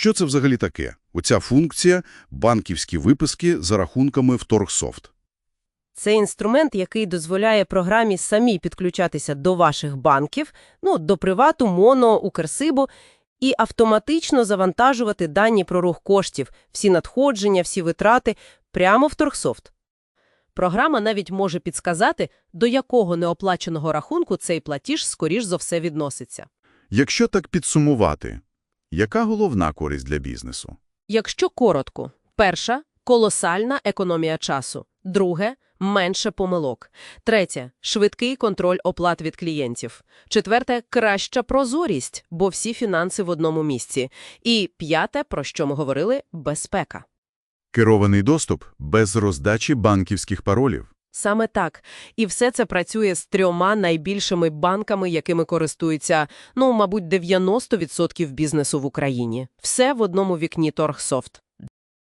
Що це взагалі таке? Оця функція – банківські виписки за рахунками в Торгсофт. Це інструмент, який дозволяє програмі самі підключатися до ваших банків, ну, до Привату, Моно, Укрсибу, і автоматично завантажувати дані про рух коштів, всі надходження, всі витрати прямо в Торгсофт. Програма навіть може підсказати, до якого неоплаченого рахунку цей платіж, скоріш за все, відноситься. Якщо так підсумувати, яка головна користь для бізнесу? Якщо коротко, перша – колосальна економія часу, друге – менше помилок, третє – швидкий контроль оплат від клієнтів, четверте – краща прозорість, бо всі фінанси в одному місці, і п'яте, про що ми говорили – безпека. Керований доступ без роздачі банківських паролів. Саме так. І все це працює з трьома найбільшими банками, якими користуються, ну, мабуть, 90% бізнесу в Україні. Все в одному вікні Торгсофт.